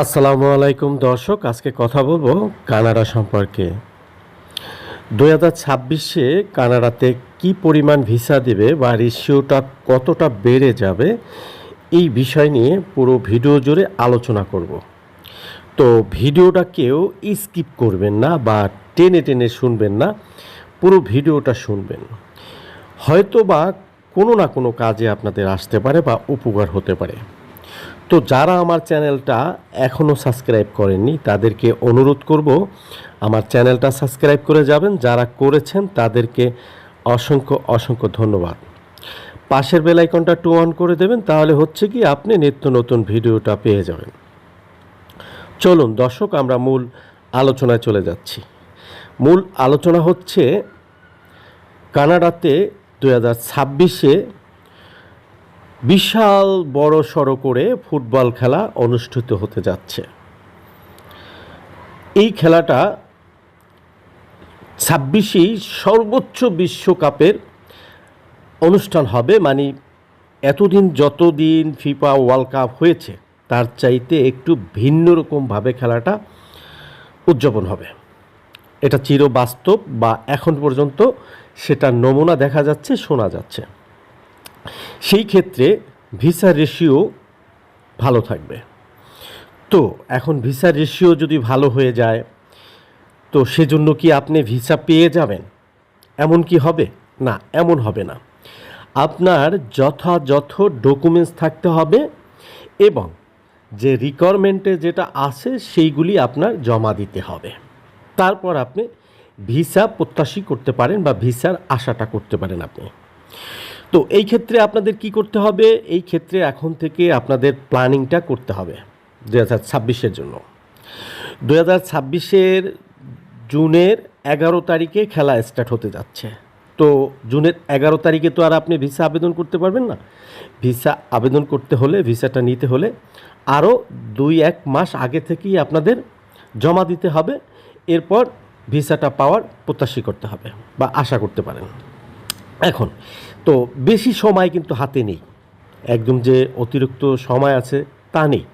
আসসালামু আলাইকুম দর্শক, আজকে কথা বলব কানাডা সম্পর্কে। দুই হাজার ছাব্বিশে কানাডাতে কি পরিমাণ ভিসা দেবে বা রেশিওটা কতটা বেড়ে যাবে, এই বিষয় নিয়ে পুরো ভিডিও জুড়ে আলোচনা করব। তো ভিডিওটা কেউ স্কিপ করবেন না বা টেনে টেনে শুনবেন না, পুরো ভিডিওটা শুনবেন। হয়তো বা কোনো না কোনো কাজে আপনাদের আসতে পারে বা উপকার হতে পারে। তো যারা আমার চ্যানেলটা এখনও সাবস্ক্রাইব করেননি, তাদেরকে অনুরোধ করব, আমার চ্যানেলটা সাবস্ক্রাইব করে যাবেন। যারা করেছেন, তাদেরকে অসংখ্য অসংখ্য ধন্যবাদ। পাশের বেল আইকনটা টু অন করে দেবেন, তাহলে হচ্ছে কি আপনি নিত্য নতুন ভিডিওটা পেয়ে যাবেন। চলুন দর্শক, আমরা মূল আলোচনায় চলে যাচ্ছি। মূল আলোচনা হচ্ছে কানাডাতে দু হাজার ছাব্বিশে বিশাল বড় সড়ো করে ফুটবল খেলা অনুষ্ঠিত হতে যাচ্ছে। এই খেলাটা ছাব্বিশেই সর্বোচ্চ বিশ্বকাপের অনুষ্ঠান হবে মানে এতদিন যতদিন ফিফা ওয়ার্ল্ড কাপ হয়েছে, তার চাইতে একটু ভিন্ন রকমভাবে খেলাটা উদযাপন হবে। এটা চির বাস্তব বা এখন পর্যন্ত সেটা নমুনা দেখা যাচ্ছে, শোনা যাচ্ছে। সেই ক্ষেত্রে ভিসা রেশিও ভালো থাকবে। তো এখন ভিসা রেশিও যদি ভালো হয়ে যায়, তো সেজন্য কি আপনি ভিসা পেয়ে যাবেন? এমন কি হবে? না, এমন হবে না। আপনার যথাযথ ডকুমেন্টস থাকতে হবে এবং যে রিকোয়ারমেন্টে যেটা আছে সেইগুলি আপনার জমা দিতে হবে। তারপর আপনি ভিসা প্রত্যাশী করতে পারেন বা ভিসার আশাটা করতে পারেন আপনি। তো এই ক্ষেত্রে আপনাদের কি করতে হবে? এই ক্ষেত্রে এখন থেকে আপনাদের প্ল্যানিংটা করতে হবে দু হাজার ছাব্বিশের জন্য। দু হাজার ছাব্বিশের জুনের এগারো তারিখে খেলা স্টার্ট হতে যাচ্ছে। তো জুনের এগারো তারিখে তো আর আপনি ভিসা আবেদন করতে পারবেন না। ভিসা আবেদন করতে হলে ভিসাটা নিতে হলে আরও দুই এক মাস আগে থেকেই আপনাদের জমা দিতে হবে। এরপর ভিসাটা পাওয়ার প্রত্যাশী করতে হবে বা আশা করতে পারেন। এখন, তো বেশি সময় কিন্তু হাতে নেই। একদম যে অতিরিক্ত সময় আছে তা নেই।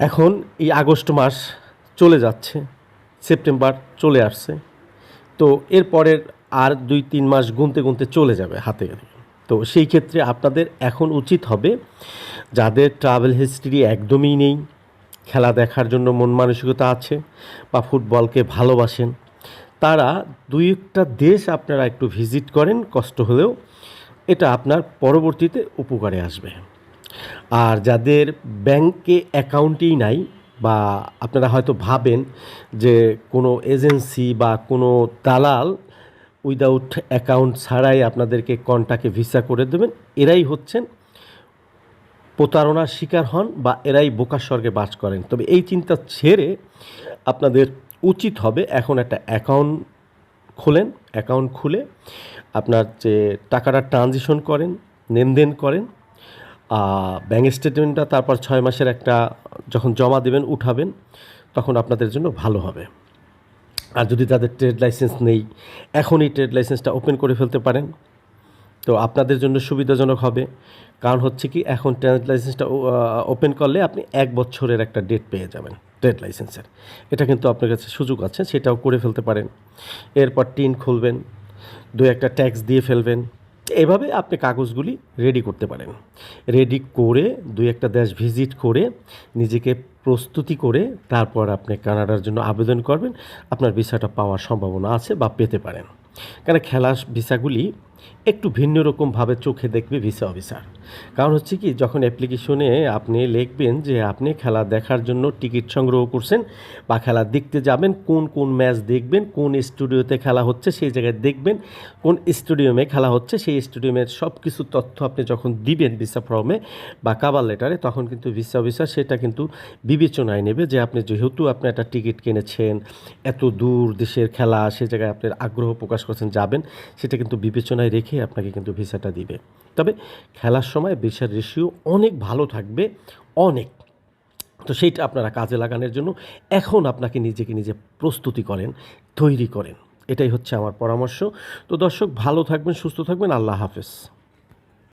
এখন এই আগস্ট মাস চলে যাচ্ছে, সেপ্টেম্বর চলে আসছে, তো এরপরের আর দুই তিন মাস গুনতে গুনতে চলে যাবে হাতে। তো সেই ক্ষেত্রে আপনাদের এখন উচিত হবে, যাদের ট্রাভেল হিস্ট্রি একদমই নেই, খেলা দেখার জন্য মন মানসিকতা আছে, বা ফুটবলকে ভালোবাসেন তারা দুই একটা দেশ আপনারা একটু ভিজিট করেন, কষ্ট হলেও এটা আপনার পরবর্তীতে উপকারে আসবে। আর যাদের ব্যাংকে অ্যাকাউন্টই নাই বা আপনারা হয়তো ভাবেন যে কোনো এজেন্সি বা কোনো দালাল উইদাউট অ্যাকাউন্ট ছাড়াই আপনাদেরকে কন্টাকে ভিসা করে দেবেন, এরাই হচ্ছেন প্রতারণার শিকার হন বা এরাই বোকার স্বর্গে বাস করেন। তবে এই চিন্তা ছেড়ে আপনাদের উচিত হবে এখন একটা অ্যাকাউন্ট খোলেন অ্যাকাউন্ট খুলে আপনার যে টাকাটা ট্রানজিশন করেন, লেনদেন করেন ব্যাঙ্ক স্টেটমেন্টটা তারপর ছয় মাসের একটা যখন জমা দেবেন, উঠাবেন, তখন আপনাদের জন্য ভালো হবে। আর যদি তাদের ট্রেড লাইসেন্স নেই, এখনই ট্রেড লাইসেন্সটা ওপেন করে ফেলতে পারেন। তো আপনাদের জন্য সুবিধাজনক হবে। কারণ হচ্ছে কি, এখন ট্রেড লাইসেন্সটা ওপেন করলে আপনি এক বছরের একটা ডেট পেয়ে যাবেন। ট্রেড লাইসেন্সের। এটা কিন্তু আপনার কাছে সুযোগ আছে, সেটাও করে ফেলতে পারেন। এরপর টিন খুলবেন দু একটা ট্যাক্স দিয়ে ফেলবেন। এভাবে আপনি কাগজগুলি রেডি করতে পারেন। রেডি করে দুই একটা দেশ ভিজিট করে নিজেকে প্রস্তুতি করে তারপর আপনি কানাডার জন্য আবেদন করবেন। আপনার ভিসাটা পাওয়ার সম্ভাবনা আছে বা পেতে পারেন। কারণ খেলা ভিসাগুলি একটু ভিন্ন রকমভাবে চোখে দেখবে ভিসা অফিসার কারণ হচ্ছে কি, যখন অ্যাপ্লিকেশনে আপনি লিখবেন যে আপনি খেলা দেখার জন্য টিকিট সংগ্রহ করছেন বা খেলা দেখতে যাবেন, কোন কোন ম্যাচ দেখবেন, কোন স্টুডিওতে খেলা হচ্ছে সেই জায়গায় দেখবেন, কোন স্টেডিয়ামে খেলা হচ্ছে সেই স্টেডিয়ামের সব কিছু তথ্য আপনি যখন দিবেন ভিসা ফর্মে বা কাবার লেটারে তখন কিন্তু ভিসা অফিসার সেটা কিন্তু বিবেচনায় নেবে যে আপনি যেহেতু আপনি একটা টিকিট কিনেছেন, এত দূর দেশের খেলা, সে জায়গায় আপনার আগ্রহ প্রকাশ করছেন, যাবেন, সেটা কিন্তু বিবেচনায় রেখে আপনাকে কিন্তু ভিসাটা দিবে। তবে খেলার সময় ভিসার রেশিও অনেক ভালো থাকবে, অনেক। তো সেইটা আপনারা কাজে লাগানোর জন্য এখন আপনাকে নিজেকে নিজে প্রস্তুতি করেন, তৈরি করেন। এটাই হচ্ছে আমার পরামর্শ। তো দর্শক, ভালো থাকবেন, সুস্থ থাকবেন। আল্লাহ হাফেজ।